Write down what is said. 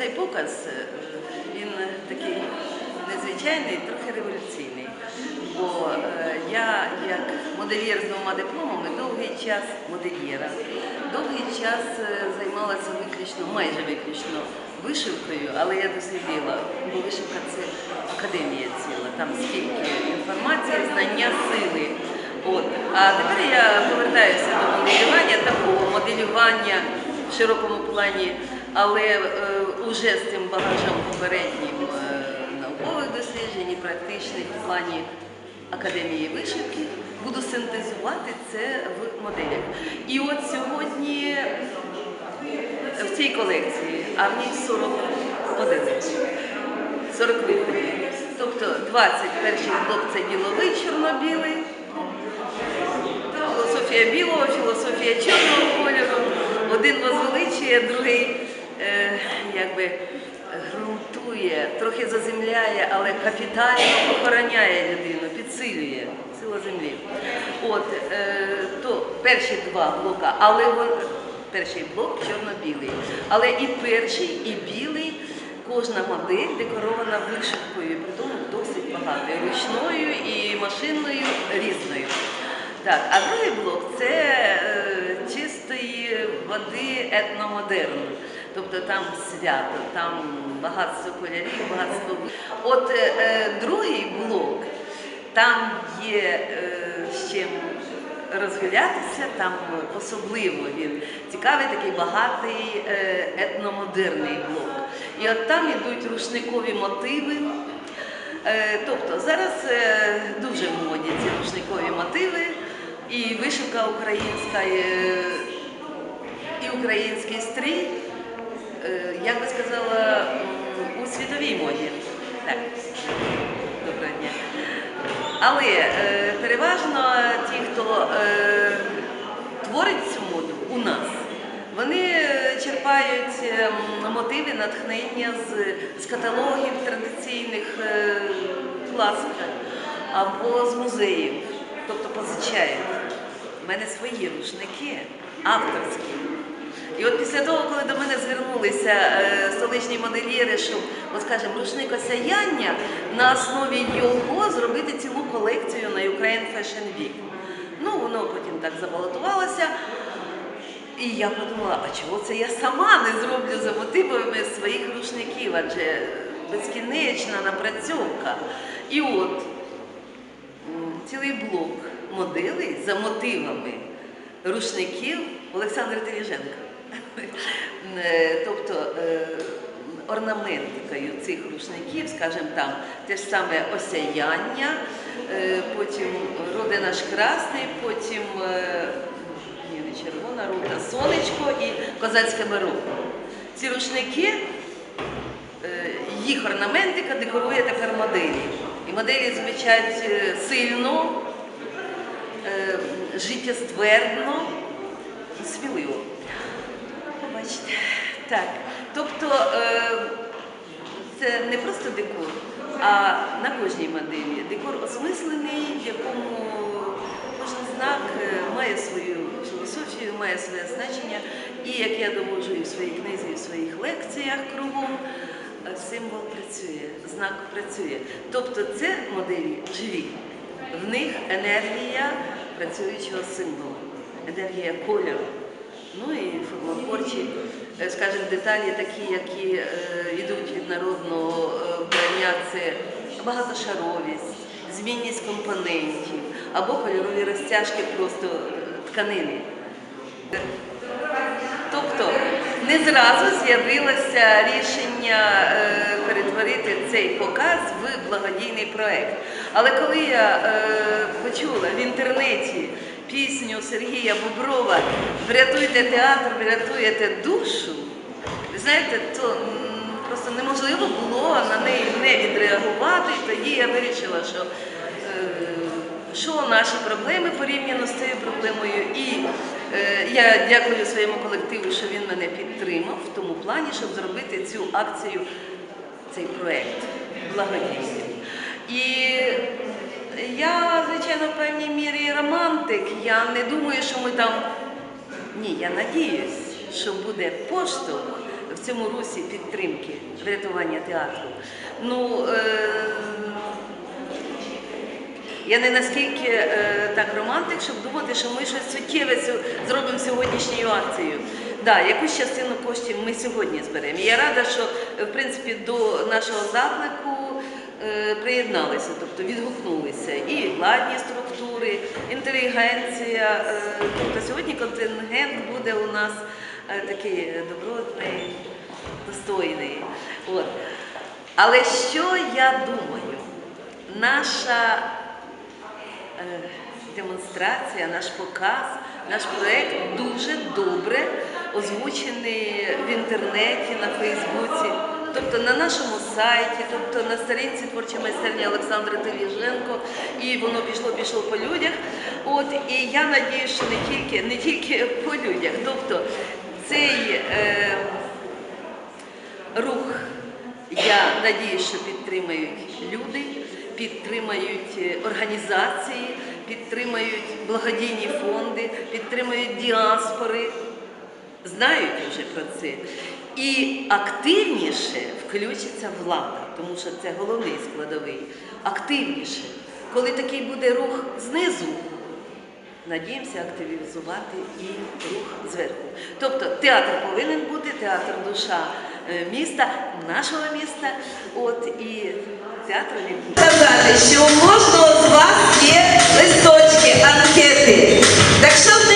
цей показ е, він такий незвичайний, трохи революційний. Бо е, я, як модельєр з двома дипломами, довгий час модельєра, довгий час е, займалася виключно, майже виключно вишивкою, але я дослідила, бо вишивка це академія ціла, там скільки інформації, знання, сили. От. А тепер я повертаюся до моделювання, такого моделювання в широкому плані, але е, уже з цим багажем попереднім е, наукових досліджень і практичних в плані академії вишивки. Буду синтезувати це в моделях. І от сьогодні в цій колекції, а в ній 40 одиниць. 40 виходів. Тобто 21 блок це діловий чорно-білий, філософія білого, філософія чорного кольору. Один возвеличує, другий е, якби ґрунтує, трохи заземляє, але капітально охороняє людину, підсилює сила землі. От, е, то перші два блока, але перший блок чорно-білий. Але і перший, і білий. Кожна модель декорована вишивкою, при тому досить багато, ручною, і машинною різною. Так, а другий блок це е, чистої води етномодерн. Тобто там свято, там багатство кольорів, багатство. От е, е, другий блок, там є е, чим розгулятися, там особливо він цікавий, такий багатий е, етномодерний блок. І от там йдуть рушникові мотиви. Е, Тобто зараз е, дуже в моді ці рушникові мотиви, і вишивка українська, е, і український стрій, е, як би сказала, у світовій моді. Так, доброго дня. Але е, переважно ті, хто е, творить цю моду у нас, вони черпають мотиви, натхнення з, з каталогів традиційних класика або з музеїв, тобто позичають. У мене свої рушники, авторські. Після того, коли до мене звернулися е, столичні модельєри, щоб, от скажімо, рушник осяяння на основі його зробити цілу колекцію на Ukraine Fashion Week. Ну, воно потім так забалотувалося. І я подумала, а чого це я сама не зроблю за мотивами своїх рушників, адже безкінечна напрацьовка. І от цілий блок моделей за мотивами рушників Олександра Теліженка. Е, Тобто е, орнаментикою цих рушників, скажімо там, те ж саме осяяння, е, потім роди наш красний, потім не червона рута, сонечко і козацьке меру. Ці рушники їх орнаментика декорує тепер моделі. І моделі звучать сильно, життєствердно і сміливо. Побачите. Так. Тобто е, це не просто декор, а на кожній моделі. Декор осмислений, в якому кожен знак е, має свою філософію, має своє значення. І як я доводжу і в своїй книзі, і в своїх лекціях кругом, е, символ працює, знак працює. Тобто це моделі живі. В них енергія працюючого символу, енергія кольору. Ну і формотворчі, е, скажімо, деталі такі, які е, йдуть від народного е, вбрання, це багатошаровість, змінність компонентів або кольорові розтяжки просто тканини. Тобто не зразу з'явилося рішення перетворити цей показ в благодійний проект. Але коли я почула в інтернеті пісню Сергія Боброва Врятуйте театр, врятуєте душу, ви знаєте, то просто неможливо було на неї не відреагувати. Тоді я вирішила, що е, що наші проблеми порівняно з цією проблемою. І е, я дякую своєму колективу, що він мене підтримав в тому плані, щоб зробити цю акцію, цей проект благодійний. І я, звичайно, в певній мірі романтик. Я не думаю, що ми там. Ні, я надіюсь, що буде поштовх в цьому русі підтримки врятування театру. Ну, е, я не наскільки е, так романтик, щоб думати, що ми щось суттєве зробимо сьогоднішньою акцією. Да, якусь частину коштів ми сьогодні зберемо. Я рада, що в принципі до нашого заклику приєдналися, тобто відгукнулися і владні структури, інтелігенція. Е, тобто сьогодні контингент буде у нас е, такий добротний, достойний. От. Але що я думаю? Наша е, демонстрація, наш показ, наш проект дуже добре озвучений в інтернеті, на Фейсбуці, тобто на нашому сайті, тобто на сторінці творчої майстерні Олександра Теліженко, і воно пішло, пішло по людях. От і я надію, що не тільки, не тільки по людях. Тобто цей е, рух, я надію, що підтримають люди, підтримають е, організації, підтримають благодійні фонди, підтримають діаспори, знають вже про це. І активніше включиться влада, тому що це головний складовий. Активніше. Коли такий буде рух знизу, надіємося активізувати і рух зверху. Тобто театр повинен бути, театр душа е, міста, нашого міста. От і театр не сказати, що у з вас є листочки, анкети. Так що